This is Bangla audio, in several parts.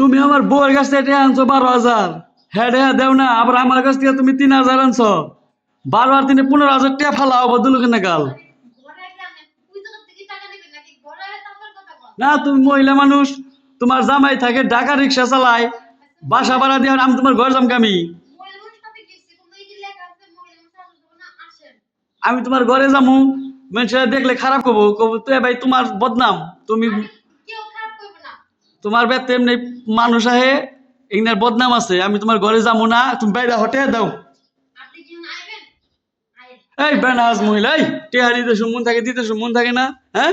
তুমি আমার বউয়ের কাছ থেকে আনছো বারো হাজার। হ্যাঁ হ্যাঁ দেও না, আবার আমার কাছ থেকে তুমি তিন হাজার আনছো। বারো আর তিনে পনেরো হাজার টাকা ফালাও বদল কেন গাল? না, তুমি মহিলা মানুষ, তোমার জামাই থাকে, ঢাকা রিক্সা চালায়, বাসা ভাড়া দিয়ে আমি তোমার ঘর যাম আমি আমি তোমার ঘরে যামু, মানুষেরা দেখলে খারাপ করব, কবো তো ভাই তোমার বদনাম, তুমি কেউ খারাপ করবে না তোমার বেতে এমনি মানুষ আহে এখানে বদনাম আছে, আমি তোমার ঘরে যাব না, তুমি বাইরে হটে দাও। এই বেনাজ মহিলা, এই টেহা দিতে মন থাকে দিতে মন থাকে না হ্যাঁ?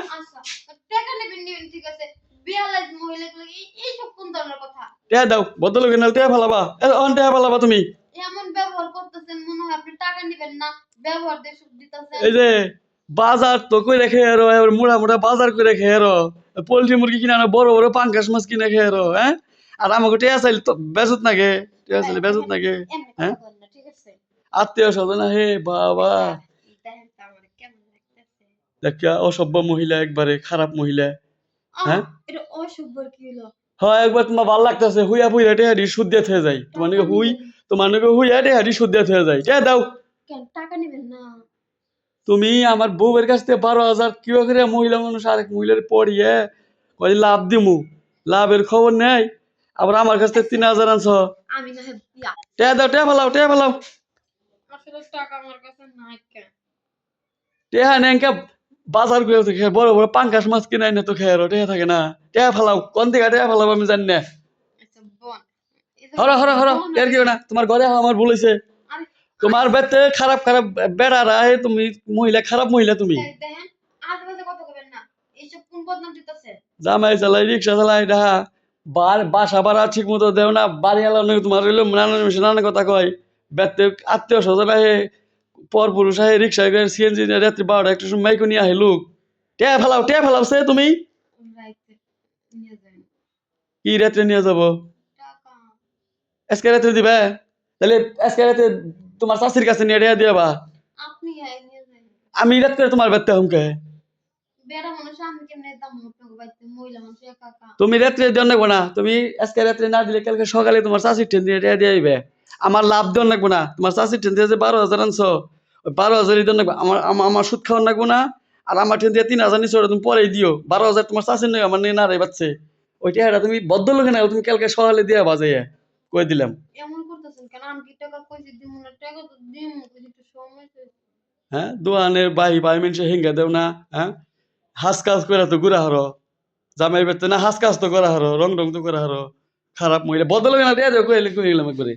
বাজার তো কই রেখে এরো মুড়া মুড়া বাজার করে রেখে এরো পোলট্রি মুরগি কিনে আনো বড় বড় পাঙ্কাশ মাছ কিনে খেয়ে এরো হ্যাঁ? আর আমাকে টেহা চাইলে তো বেজত নাগে টেহা চাইলে বেজত নাগে হ্যাঁ? আত্মীয় স্বজন হে বাবা। দেখা অসভ্য মহিলা একবারে খারাপ মহিলা। হ্যাঁ? হয় একবার তোমার ভালো লাগতেছে হুইয়া ফুইয়া টেহারি সুদ্দে থেকে যায়। তোমার নাকি হুই তোমার নাকি হুইয়া টেহারি সুদ্দে থেকে যায়। টেহা দাও। কেন টাকা নেবেন না? তুমি আমার বউয়ের কাছ থেকে বারো হাজার কিবা করে মহিলা মানুষ আরেক মহিলার পড়িয়ে কয় লাভ দিমু। লাভের খবর নেই। আবার আমার কাছ থেকে তিন হাজার আনছ। আমি না হয় দিয়া টেহা দাও টেহা ফেলাও টেহা ফেলাও। আসলে টাকা আমার কাছে নাই কেন নেঙ্কা বাজার করে তো খেয়ে বড় বড় পাঙ্কাশ মাছ কিনে না তো খেয়ে টেহা থাকে না। টেহা ফেলাও কোন থেকে টেহা ফেলাও আমি জানি না। আচ্ছা হরো হরো হরো এর কেউ না। তোমার ঘরে আমার আমি তোমার বেতে খারাপ খারাপ বেড়ারা হে তুমি মহিলা খারাপ মহিলা তুমি। দেখ- এইসব কোন বদনাম দিতেছে? জামাই চালাই রিক্সা চালাই ডাহা বার বাসা ভাড়া ঠিক মতো দেও না বাড়ি নাকি তোমার রইল নানা নিমিষে নানা কথা কয়। বেতে আত্মীয় স্বজন আহে পর পুরুষ আহে রিক্সা করে সিএনজি রাত্রি বারোটা একটু সময় মাইকো নিয়ে আহে লোক। টেয়া ফেলাও টেয়া ফেলাও সে তুমি? কি রাত্রে নিয়ে যাব? আজকে রাত্রে দিবে? তাহলে আজকে রাতে তোমার চাষির কাছে নিয়ে দিবা যাবেন। আমি রাত করে তোমার বেতে হুমকে তুমি রাত্রে দেন লাগবো না। তুমি আজকে রাত্রে না দিলে কালকে সকালে তোমার চাষির ট্রেন দিয়ে টেয়া দিয়ে আইবে আমার লাভ দেন লাগবো না। তোমার চাষির ট্রেন দিয়ে যে বারো হাজার আনছো ওই বারো হাজারই দেন লাগবো। আমার আমার সুদ খাওয়ান লাগবো না। আর আমার ট্রেন দিয়ে তিন হাজার নিচ্ছ তুমি পরেই দিও। বারো হাজার তোমার চাষির নয় আমার নিয়ে না রে বাচ্চে। ওই টেহাটা তুমি বদ্ধ লোকে না তুমি কালকে সকালে দিয়ে বাজাইয়া কই দিলাম। এমন করতেছেন কেন? আমি কি টাকা কইছি দিব না? টাকা তো দিম কইছি সময় হ্যাঁ? দোয়ানের বাহি বাহি মানুষে হিঙ্গা দেও না হ্যাঁ? হাস কাজ করে তো ঘুরা হারো জামাই বেতে না হাস কাজ তো করা হারো রং রং তো করা হারো, খারাপ মহিলা। বদলাবে না দেয়া দেয় কইলে কইলাম একবারে।